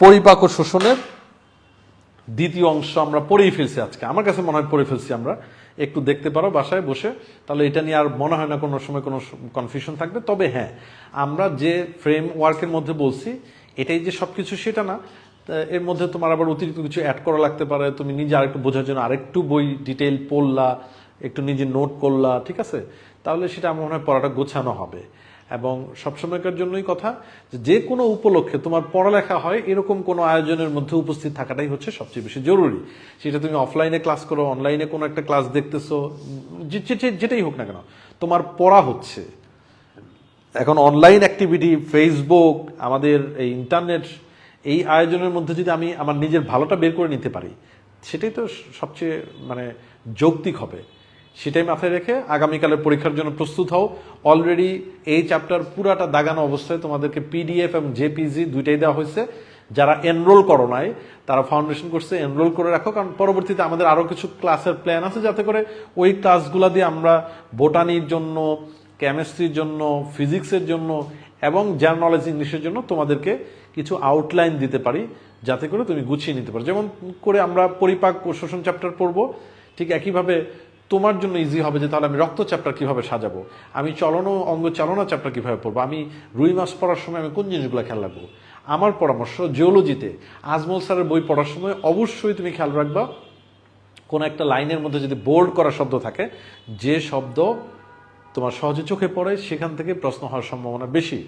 পরিপাক শোষণের দ্বিতীয় অংশ আমরা পড়েই ফেলছি আজকে। আমার কাছে মনে হয় পড়ে ফেলছি আমরা। একটু দেখতে পারো বাসায় বসে। তাহলে এটা নিয়ে আর মনে হয় না কোনো সময় কোনো কনফিউশন থাকবে। তবে হ্যাঁ আমরা যে ফ্রেম ওয়ার্কের মধ্যে বলছি, এটাই যে সব কিছু সেটা না। এর মধ্যে তোমার আবার অতিরিক্ত কিছু অ্যাড করা লাগতে পারে। তুমি নিজে আরেকটু বোঝার জন্য আরেকটু বই ডিটেল পড়লা, একটু নিজে নোট করলা, ঠিক আছে? তাহলে সেটা আমার মনে হয় পড়াটা গোছানো হবে। এবং সবসময়কার জন্যই কথা যে কোনো উপলক্ষে তোমার পড়ালেখা হয়, এরকম কোনো আয়োজনের মধ্যে উপস্থিত থাকাটাই হচ্ছে সবচেয়ে বেশি জরুরি। সেটা তুমি অফলাইনে ক্লাস করো অনলাইনে কোনো একটা ক্লাস দেখতেছো যেটাই হোক না কেন, তোমার পড়া হচ্ছে। এখন অনলাইন অ্যাক্টিভিটি ফেসবুক আমাদের এই ইন্টারনেট এই আয়োজনের মধ্যে যদি আমি আমার নিজের ভালোটা বের করে নিতে পারি, সেটাই তো সবচেয়ে মানে যৌক্তিক হবে। সেটাই মাথায় রেখে আগামীকালের পরীক্ষার জন্য প্রস্তুত হও। অলরেডি এই চ্যাপ্টার পুরাটা দাগানো অবস্থায় তোমাদেরকে পিডিএফ এবং জেপিজি দুইটাই দেওয়া হয়েছে। যারা এনরোল করো নাই, তারা ফাউন্ডেশন করছে এনরোল করে রাখো, কারণ পরবর্তীতে আমাদের আরও কিছু ক্লাসের প্ল্যান আছে যাতে করে ওই ক্লাসগুলো দিয়ে আমরা বোটানির জন্য কেমিস্ট্রির জন্য ফিজিক্সের জন্য এবং জেনারেল নলেজ ইংলিশের জন্য তোমাদেরকে কিছু আউটলাইন দিতে পারি, যাতে করে তুমি গুছিয়ে নিতে পারো। যেমন করে আমরা পরিপাক শোষণ চ্যাপ্টার পড়ব, ঠিক একইভাবে তোমার জন্য ইজি হবে যে তাহলে আমি রক্ত চ্যাপ্টার কীভাবে সাজাবো? আমি চলন, অঙ্গ চালনা চ্যাপ্টার কীভাবে পড়ব? আমি রুই মাছ পড়ার সময় আমি কোন জিনিসগুলো খেয়াল রাখব? আমার পরামর্শ জিওলজিতে আজমল স্যারের বই পড়ার সময় অবশ্যই তুমি খেয়াল রাখবা, কোনো একটা লাইনের মধ্যে যদি বোল্ড করা শব্দ থাকে, যে শব্দ তোমার সহজে চোখে পড়ে, সেখান থেকে প্রশ্ন হওয়ার সম্ভাবনা বেশি।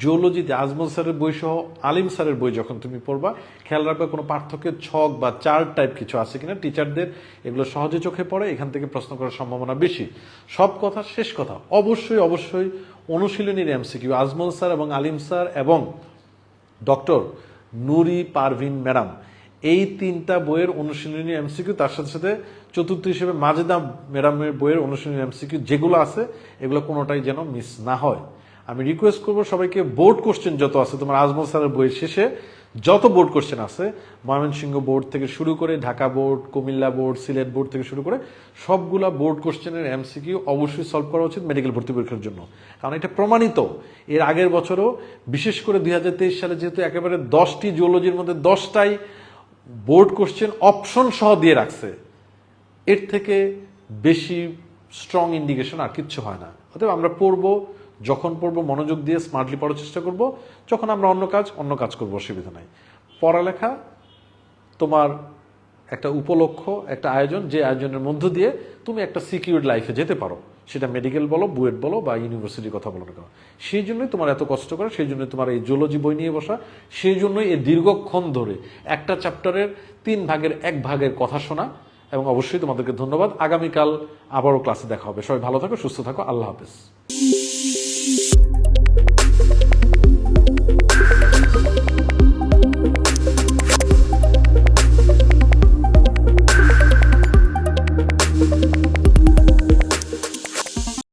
জিওলজিতে আজমল স্যারের বই সহ আলিম স্যারের বই যখন তুমি পড়বা, খেয়াল রাখবে কোনো পার্থক্যের ছক বা চার টাইপ কিছু আছে কিনা। টিচারদের এগুলো সহজে চোখে পড়ে, এখান থেকে প্রশ্ন করার সম্ভাবনা বেশি। সব কথা শেষ কথা। অবশ্যই অবশ্যই অনুশীলনীর এমসিকিউ। আজমল স্যার এবং আলিম স্যার এবং ডক্টর নুরি পারভিন ম্যাডাম। এই তিনটা বইয়ের অনুশীলনী এমসিকিউ, তার সাথে সাথে চতুর্থ হিসেবে মাজেদা ম্যাডামের বইয়ের অনুশীলনী এমসিকিউ যেগুলো আছে, এগুলো কোনোটাই যেন মিস না হয়। আমি রিকোয়েস্ট করব সবাইকে বোর্ড কোশ্চেন যত আছে, তোমার আজমল স্যারের বইয়ের শেষে যত বোর্ড কোশ্চেন আছে, ময়মনসিংহ বোর্ড থেকে শুরু করে Dhaka board Comilla board Sylhet board থেকে শুরু করে সবগুলা বোর্ড কোশ্চেনের এমসিকিউ অবশ্যই সলভ করা উচিত মেডিকেল ভর্তি পরীক্ষার জন্য। কারণ এটা প্রমাণিত। এর আগের বছরও, বিশেষ করে দুই হাজার তেইশ সালে যেহেতু একেবারে দশটি জিওলজির মধ্যে দশটাই বোর্ড কোশ্চেন অপশন সহ দিয়ে রাখছে। এর থেকে বেশি স্ট্রং ইন্ডিকেশন আর কিচ্ছু হয় না। অতএব আমরা পড়ব, যখন পড়ব, মনোযোগ দিয়ে স্মার্টলি পড়ার চেষ্টা করব। যখন আমরা অন্য কাজ অন্য কাজ করব, অসুবিধা নাই। পড়ালেখা তোমার একটা উপলক্ষ, একটা আয়োজন, যে আয়োজনের মধ্য দিয়ে তুমি একটা সিকিউর লাইফে যেতে পারো। সেটা মেডিকেল বলো, বুয়েট বলো বা ইউনিভার্সিটির কথা বলো না সেই জন্যই তোমার এত কষ্ট করা, সেই জন্যই তোমার এই জুলজি বই নিয়ে বসা, সেই জন্যই এই দীর্ঘক্ষণ ধরে একটা চ্যাপ্টারের তিন ভাগের এক ভাগের কথা শোনা এবং অবশ্যই তোমাদেরকে ধন্যবাদ। আগামীকাল আবারও ক্লাসে দেখা হবে। সবাই ভালো থাকো, সুস্থ থাকো। আল্লাহ হাফেজ।